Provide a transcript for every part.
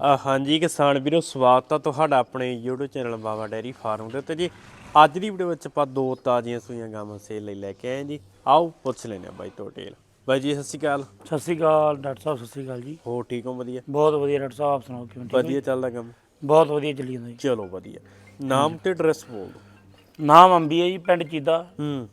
ਹਾਂਜੀ ਕਿਸਾਨ ਵੀਰੋ ਸਵਾਗਤ ਆ ਤੁਹਾਡਾ ਆਪਣੇ YouTube channel Baba dairy farm ਦੇ ਉੱਤੇ ਜੀ। ਅੱਜ ਦੀ ਵੀਡੀਓ ਵਿੱਚ ਆਪਾਂ ਦੋ ਤਾਜ਼ੀਆਂ ਸੂਈਆਂ ਗਾਵਾਂ ਸੇਲ ਲਈ ਲੈ ਕੇ ਆਏ ਜੀ। ਆਓ ਪੁੱਛ ਲੈਨੇ ਆ ਬਾਈ ਤੋਂ ਡਿਟੇਲ ਬਾਈ ਜੀ ਸਤਿ ਸ਼੍ਰੀ ਅਕਾਲ। ਸਤਿ ਸ਼੍ਰੀ ਅਕਾਲ ਡਾਕਟਰ ਸਾਹਿਬ ਸਤਿ ਸ਼੍ਰੀ ਅਕਾਲ ਜੀ। ਹੋ ਠੀਕ ਹੋ? ਵਧੀਆ। ਬਹੁਤ ਵਧੀਆ ਡਾਕਟਰ ਸਾਹਿਬ ਆਪ ਸੁਣਾਓ ਕਿਵੇਂ ਠੀਕ ਵਧੀਆ ਚੱਲਦਾ ਕੰਮ? ਬਹੁਤ ਵਧੀਆ ਚੱਲੀ ਜਾਂਦਾ ਜੀ। ਚਲੋ ਵਧੀਆ। ਨਾਮ ਤੇ ਐਡਰੈਸ ਬੋਲ ਨਾਮ ਅੰਬੀ ਹੈ ਜੀ ਪਿੰਡ ਚੀਦਾ। ਹੂੰ।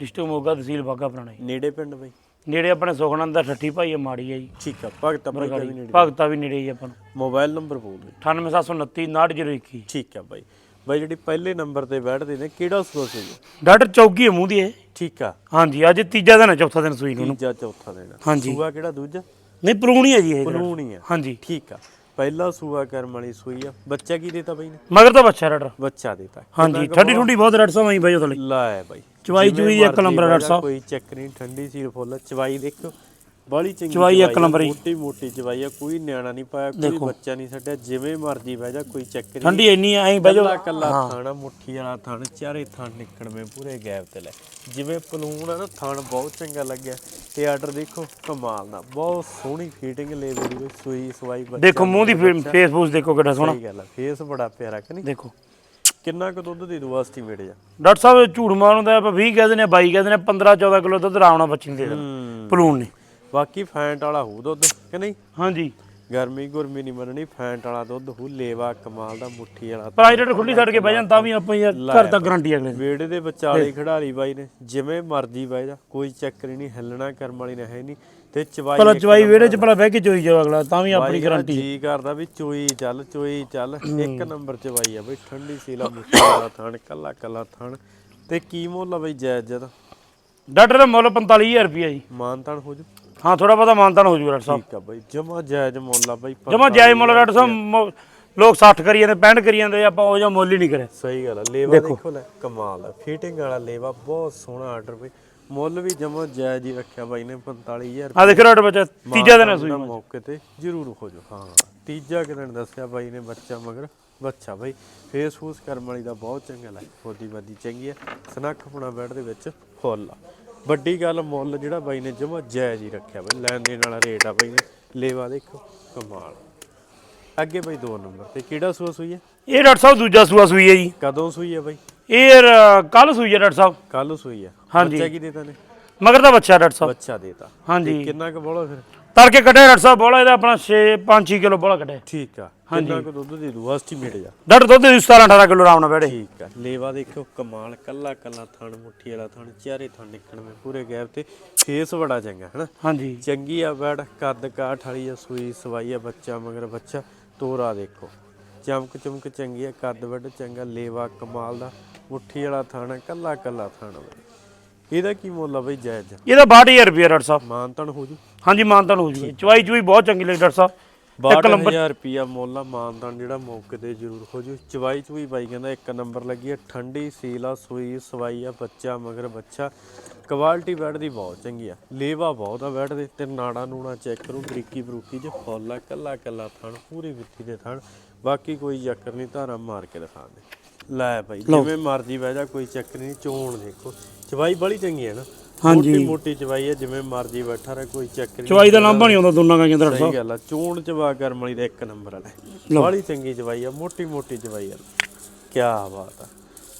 ਡਿਸਟ੍ਰਿਕਟ ਮੋਗਾ ਤਹਿਸੀਲ ਬਾਗਾ ਪੁਰਾਣਾ। ਨੇੜੇ ਪਿੰਡ ਬਾਈ? ਨੇੜੇ ਆਪਣੇ ਸੁਖਨੰਦ ਦਾ ਠੱਠੀ ਭਾਈ ਹੈ ਮਾੜੀ ਹੈ ਜੀ। ਠੀਕ ਆ ਭਗਤਾ ਦਾ ਵੀ ਨੇੜੇ ਭਗਤਾ ਵੀ ਨੇੜੇ ਹੀ ਆਪਾਂ ਨੂੰ। ਮੋਬਾਈਲ ਨੰਬਰ ਬੋਲ ਦਿਓ 98729 98021 ਠੀਕ ਆ ਬਾਈ। ਬਾਈ ਜਿਹੜੀ ਪਹਿਲੇ ਨੰਬਰ ਤੇ ਬੈਠਦੇ ਨੇ ਕਿਹੜਾ ਸੂਆ ਸੀ? ਡਾਕਟਰ ਚੌਕੀ ਹੈ ਮੂੰਹ ਦੀ ਇਹ। ਠੀਕ ਆ। ਹਾਂਜੀ ਅੱਜ ਤੀਜਾ ਦਿਨ ਹੈ ਚੌਥਾ ਦਿਨ ਸੂਈ ਨੂੰ। ਤੀਜਾ ਚੌਥਾ ਦੇਣਾ ਹਾਂਜੀ। ਸੂਆ ਕਿਹੜਾ ਦੂਜਾ? ਨਹੀਂ ਪਰੂਣੀ ਹੈ ਜੀ ਇਹ ਪਲੂਣੀ ਆ। ਹਾਂਜੀ। ਠੀਕ ਆ। ਪਹਿਲਾ ਸੂਆ ਕਰਮ ਵਾਲੀ ਸੂਈ ਆ। ਬੱਚਾ ਕੀ ਦੇਤਾ ਬਾਈ ਨੇ? ਮਗਰ ਤਾਂ ਬੱਚਾ ਡਾਕਟਰ। ਬੱਚਾ ਦੇਤਾ। ਹਾਂਜੀ ਠੰਡੀ ਠੰਡੀ ਬਹੁਤ ਸਾਹਿਬ ਆਈ ਬਾਈ ਉਹਦੇ ਲਈ। ਲਾਇਆ ਬਾਈ। ਚਵਾਈ ਜਿਵੇਂ ਚੂਈ ਇੱਕ ਮਰਜ਼ੀ ਨੰਬਰ ਡਾਕਟਰ ਸਾਹਿਬ। ਕੋਈ ਚੱਕ ਨਹੀਂ ਠੰਡੀ ਸੀਲ ਫੁੱਲ ਚਵਾਈ ਦੇਖੋ ਬਾਲੀ ਚੰਗੀ ਚਵਾਈ ਇੱਕ ਨੰਬਰ ਹੀ। ਮੋਟੀ ਮੋਟੀ ਚਵਾਈ ਆ ਕੋਈ ਨਿਆਣਾ ਨਹੀਂ ਪਾਇਆ ਕੋਈ ਦੇਖੋ। ਬੱਚਾ ਨਹੀਂ ਛੱਡਿਆ ਜਿਵੇਂ ਮਰਜ਼ੀ ਬਹਿ ਜਾ ਕੋਈ ਚੱਕ ਨਹੀਂ। ਠੰਡੀ ਇੰਨੀ ਐਂ ਬਹਿ ਕੱਲਾ ਜਾਓ ਕੱਲਾ ਥਾਣਾ ਮੁੱਠੀ ਵਾਲਾ ਥਣ ਚਾਰੇ ਥਣ ਨਿਕੜਵੇਂ ਪੂਰੇ ਗੈਪ ਤੇ ਲੈ। ਜਿਵੇਂ ਪਲੂਣ ਆ ਨਾ ਥਣ ਬਹੁਤ ਚੰਗਾ ਲੱਗਿਆ। ਤੇ ਆਰਡਰ ਦੇਖੋ ਕਮਾਲ ਦਾ ਬਹੁਤ ਸੋਹਣੀ ਫੀਟਿੰਗ ਲੈ ਮੇਰੀ ਸੂਈ ਸਵਾਈ ਬੱਚਾ ਦੇਖੋ ਮੂੰਹ ਦੀ ਫੇਸਬੁੱਕ ਦੇਖੋ ਕਿੱਡਾ ਸੋਹਣਾ। ਸਹੀ ਗੱਲ ਆ ਫੇਸ ਬੜਾ ਪਿਆਰਾ ਕਿ ਨਹੀਂ? ਦੇਖੋ। ਕਿੰਨਾ ਕੁ ਦੁੱਧ ਦੇ ਦੂ ਐਸਟੀਮੇਟ ਜਾ ਡਾਕਟਰ ਸਾਹਿਬ ਝੂਠ ਮਾਰਦਾ ਆਪਾਂ 20 ਕਹਿੰਦੇ ਨੇ 22 ਕਹਿੰਦੇ ਨੇ 15 14 ਕਿਲੋ ਦੁੱਧ ਆਰਾਮ ਬੱਚੀ ਨੂੰ ਦੇ ਦੇਣਾ ਪਲੂਣ ਨੇ ਬਾਕੀ ਫੈਂਟ ਵਾਲਾ ਹੋਊ ਦੁੱਧ ਕਿ ਨਹੀਂ? ਹਾਂਜੀ। ਗਰਮੀ ਗੁਰਮੀ ਨਹੀਂ ਮੰਨਣੀ ਫੈਂਟ ਵਾਲਾ ਦੁੱਧ ਹੋਊ ਲੇਵਾ ਕਮਾਲ ਦਾ ਮੁੱਠੀ ਵਾਲਾ ਪ੍ਰਾਈਵੇਟ ਖੁੱਲੀ ਛੱਡ ਕੇ ਬਹਿ ਜਾਣ ਤਾਂ ਵੀ ਆਪਾਂ ਯਾਰ ਘਰ ਤੱਕ ਗਰੰਟੀ ਅਗਲੇ ਦੀ। ਵੇੜੇ ਦੇ ਵਿਚਾਲੇ ਖਿਡਾਰੀ ਬਾਈ ਨੇ ਜਿਵੇਂ ਮਰਜ਼ੀ ਬਹਿ ਜਾ ਕੋਈ ਚੱਕਰ ਨਹੀਂ ਹਿੱਲਣਾ ਕਰਮ ਵਾਲੀ ਨੇ ਹੈ ਨਹੀਂ। ਤੇ ਚਵਾਈ ਭਲਾ ਚਵਾਈ ਵਿਹੜੇ 'ਚ ਭਲਾ ਬਹਿ ਕੇ ਚੋਈ ਜਾਓ ਅਗਲਾ ਤਾਂ ਵੀ ਆਪਣੀ ਬਾਈ ਦਾ ਗਰੰਟੀ ਜੀ ਕਰਦਾ ਵੀ ਚੋਈ ਚੱਲ ਚੋਈ ਚੱਲ ਇੱਕ ਨੰਬਰ ਚਵਾਈ ਆ ਬਈ ਠੰਡੀ ਸੀਲਾ ਮੁੱਠੀ ਵਾਲਾ ਥਣ ਕੱਲਾ ਕੱਲਾ ਥਣ। ਤੇ ਕੀ ਮੁੱਲ ਆ ਬਈ ਜਾਇਜ਼ ਜਦ ਡਾਕਟਰ ਦਾ ਮੁੱਲ 45000 ਰੁਪਿਆ ਜੀ। ਮਾਨਤਾਨ ਹੋ ਜੂ। ਹਾਂ ਥੋੜਾ ਬਹੁਤਾ ਮਾਨਤਾਨ ਹੋ ਜੂ ਡਾਕਟਰ ਸਾਹਿਬ। ਠੀਕ ਆ ਬਈ ਜਮਾ ਜਾਇਜ਼ ਮੁੱਲ ਆ ਬਈ ਜਮਾ ਜਾਇ ਮੁੱਲ ਡਾਕਟਰ ਸਾਹਿਬ ਮੁ- ਲੋਕ 60 ਕਰੀ ਜਾਂਦੇ 65 ਕਰੀ ਜਾਂਦੇ ਆਪਾਂ ਉਹ ਜਿਹਾ ਮੁੱਲ ਹੀ ਨਹੀਂ ਕਰਿਆ। ਸਹੀ ਗੱਲ ਆ ਲੇਵਾ ਦੇਖੋ। ਲੈ ਕਮਾਲ ਆ। ਫਿਟਿੰਗ ਵਾਲਾ ਲੇਵਾ ਬਹੁਤ ਸੋਹਣਾ ਆਰਡਰ ਬਈ। ਮੁੱਲ ਵੀ ਜਮਾ ਜਾਇਜ਼ ਹੀ ਰੱਖਿਆ ਬਾਈ ਨੇ 45000 ਆ ਦੇਖ ਡਾਕਟਰ ਬੱਚਾ ਤੀਜਾ ਦਿਨ ਹੈ ਸੂਈ ਮੌਕੇ ਤੇ ਜ਼ਰੂਰ ਹੋ ਜਾ ਹਾਂ ਤੀਜਾ ਕਿਦਣ ਦੱਸਿਆ ਬਾਈ ਨੇ ਬੱਚਾ ਮਗਰ ਬੱਚਾ ਬਾਈ। ਫੇਸ ਫੂਸ ਕਰਮ ਵਾਲੀ ਦਾ ਬਹੁਤ ਚੰਗਾ ਲੱਗ ਫੋਦੀ ਬਾਦੀ ਚੰਗੀ ਆ। ਸਨੱਖ ਪੁਣਾ ਬੈਡ ਦੇ ਵਿੱਚ ਫੁੱਲ ਆ। ਵੱਡੀ ਗੱਲ ਮੁੱਲ ਜਿਹੜਾ ਬਾਈ ਨੇ ਜਮਾ ਜਾਇਜ਼ ਹੀ ਰੱਖਿਆ ਬਾਈ ਲੈਣ ਦੇਣ ਵਾਲਾ ਰੇਟ ਆ ਬਾਈ ਨੇ। ਲੇਵਾ ਦੇਖੋ ਕਮਾਲ। ਅੱਗੇ ਬਾਈ ਦੋ ਨੰਬਰ ਤੇ ਕਿਹੜਾ ਸੂਆ ਸੂਈ ਹੈ ਇਹ ਡਾਕਟਰ ਸਾਹਿਬ ਦੂਜਾ ਸੂਆ ਸੂਈ ਹੈ ਜੀ। ਕਦੋਂ ਸੂਈ ਹੈ ਬਾਈ? ਇਹ ਕੱਲ ਸੂਈ ਹੈ ਡਾਕਟਰ ਸਾਹਿਬ। ਕੱਲ ਸੂਈ ਹੈ ਹਾਂਜੀ। ਬੱਚਾ ਕੀ ਦੇਤਾ ਨੇ? ਮਗਰ ਦਾ ਬੱਚਾ ਡਾਕਟਰ ਸਾਹਿਬ। ਬੱਚਾ ਦੇਤਾ। ਹਾਂਜੀ। ਕਿੰਨਾ ਕੁ ਬੋਲਾ ਫਿਰ? ਤੜਕੇ ਕੱਢਿਆ ਡਾਕਟਰ ਸਾਹਿਬ ਬੋਲਾ ਇਹਦਾ ਆਪਣਾ 6 5 6 ਕਿਲੋ ਬੋਲਾ ਕੱਢਿਆ ਠੀਕ ਆ। ਕਿੰਨਾ ਕੁ ਦੁੱਧ ਦੇ ਦੂ ਐਸਟੀਮੇਟ ਜਾ ਡਾਕਟਰ ਦੁੱਧ ਦੀ 17 18 ਕਿਲੋ ਆਰਾਮ ਨਾਲ ਬੈਠੇ ਠੀਕ ਆ। ਲੇਵਾ ਦੇਖੋ ਕਮਾਲ ਕੱਲਾ ਕੱਲਾ ਥਣ ਮੁੱਠੀ ਵਾਲਾ ਥਣ ਚਾਰੇ ਥਣ ਨਿਕਲਵੇਂ ਪੂਰੇ ਗੈਪ ਤੇ ਫੇਸ ਬੜਾ ਚੰਗਾ ਹਨਾ? ਹਾਂਜੀ। ਚੰਗੀ ਆ ਬੈੜ ਕੱਦ ਕਾਠ ਵਾਲੀ ਆ ਸੂਈ ਸਵਾਈ ਆ ਬੱਚਾ ਮਗਰ ਬੱਚਾ ਤੋਰਾ ਦੇਖੋ। ਚਮਕ ਚਮਕ ਚੰਗੀ ਆ ਕੱਦ ਵੱਡ ਚੰਗਾ ਲੇਵਾ ਕਮਾਲ ਦਾ ਮੁੱਠੀ ਵਾਲਾ ਥਣ ਕੱਲਾ ਕੱਲਾ ਥਣ ਬਈ। ਇਹਦਾ ਕੀ ਮੁੱਲ ਆ ਬਈ ਜਾਇਜ਼? ਇਹਦਾ 62000 ਰੁਪਏ ਡਾਕਟਰ ਸਾਹਿਬ। ਮਾਨਤਨ ਹੋ ਜੂ? ਹਾਂਜੀ ਮਾਨਤਾਨ ਹੋ ਜੂਗੀ। ਚਵਾਈ ਚੁਈ ਬਹੁਤ ਚੰਗੀ ਲੱਗੀ ਡਾਕਟਰ ਸਾਹਿਬ। 62000 ਰੁਪਿਆ ਮੁੱਲ ਆ ਮਾਨਤਨ ਜਿਹੜਾ ਮੌਕੇ ਤੇ ਜ਼ਰੂਰ ਹੋ ਜੂ। ਚਵਾਈ ਚੂਈ ਬਾਈ ਕਹਿੰਦਾ ਇੱਕ ਨੰਬਰ ਲੱਗੀ ਆ ਠੰਡੀ ਸੀਲ ਆ ਸੂਈ ਸਵਾਈ ਆ ਬੱਚਾ ਮਗਰ ਬੱਚਾ। ਕੁਆਲਿਟੀ ਬੈਡ ਦੀ ਬਹੁਤ ਚੰਗੀ ਆ। ਲੇਵਾ ਬਹੁਤ ਆ ਬੈਡ ਦੇ ਤੇ ਨਾੜਾ ਨੂਣਾ ਚੈੱਕ ਕਰੋ ਬਰੀਕੀ ਬਰੂਕੀ ਚ ਫੁੱਲ ਆ ਕੱਲਾ ਕੱਲਾ ਥਣ ਪੂਰੀ ਵਿੱਥੀ ਦੇ ਥਣ। ਬਾਕੀ ਕੋਈ ਚੱਕਰ ਨਹੀਂ ਧਾਰਾ ਮਾਰ ਕੇ ਦਿਖਾ ਦੇ ਲੈ ਭਾਈ ਜਿਵੇਂ ਮਰਜ਼ੀ ਬਹਿ ਜਾ ਕੋਈ ਚੱਕਰ ਨਹੀਂ ਚੋਣ ਦੇਖੋ। ਚਵਾਈ ਬੜੀ ਚੰਗੀ ਹੈ ਨਾ। ਹਾਂਜੀ। ਮੋਟੀ ਮੋਟੀ ਚਵਾਈ ਹੈ ਜਿਵੇਂ ਮਰਜ਼ੀ ਬੈਠਾ ਰਹੇ ਕੋਈ ਚੱਕਰ ਨਹੀਂ। ਚਵਾਈ ਦਾ ਲਾਂਭਾ ਨਹੀਂ ਆਉਂਦਾ ਦੋਨਾਂ ਕਾ ਡਾਕਟਰ ਸਾਹਿਬ ਸਹੀ ਗੱਲ ਆ ਚੋਣ ਚਵਾ ਕਰਮ ਵਾਲੀ ਦਾ ਇੱਕ ਨੰਬਰ ਵਾਲਾ ਬੜੀ ਚੰਗੀ ਚਵਾਈ ਆ ਮੋਟੀ ਮੋਟੀ ਚਵਾਈ ਆ। ਕੀ ਬਾਤ ਆ।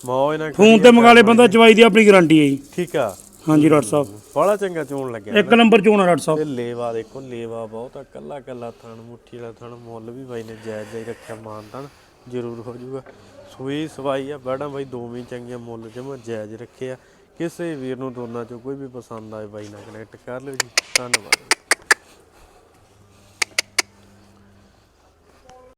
ਮੌਜ ਨਾਲ ਫੋਨ ਤੇ ਮੰਗਾ ਲੇ ਬੰਦਾ ਚਵਾਈ ਦੀ ਆਪਣੀ ਗਾਰੰਟੀ ਹੈ ਜੀ। ਠੀਕ ਆ। ਹਾਂਜੀ ਡਾਕਟਰ ਸਾਹਿਬ। ਬੜਾ ਚੰਗਾ ਚੋਣ ਲੱਗਿਆ ਇੱਕ ਨੰਬਰ ਚੋਣ ਆ ਡਾਕਟਰ ਸਾਹਿਬ। ਤੇ ਲੇਵਾ ਦੇਖੋ ਲੇਵਾ ਬਹੁਤ ਆ ਕੱਲਾ ਕੱਲਾ ਥਣ ਮੁੱਠੀ ਵਾਲਾ ਥਣ ਮੁੱਲ ਵੀ ਬਾਈ ਨੇ ਜਾਇਜ਼ ਜਾਈ ਰੱਖਿਆ ਮਾਨ ਤਣ ਜ਼ਰੂਰ ਹੋ ਜਾਊਗਾ। ਸੂਈ ਸਵਾਈ ਆ ਬੜਾ ਬਾਈ ਦੋਵੇਂ ਚੰਗੀਆਂ, ਮੁੱਲ ਜਮਾ ਜਾਇਜ਼ ਰੱਖੇ ਆ। ਕਿਸੇ ਵੀਰ ਨੂੰ ਦੋਨਾਂ ਚੋਂ ਕੋਈ ਵੀ ਪਸੰਦ ਆਏ ਬਾਈ ਨਾਲ ਕਨੈਕਟ ਕਰ ਲਿਓ ਜੀ। ਧੰਨਵਾਦ।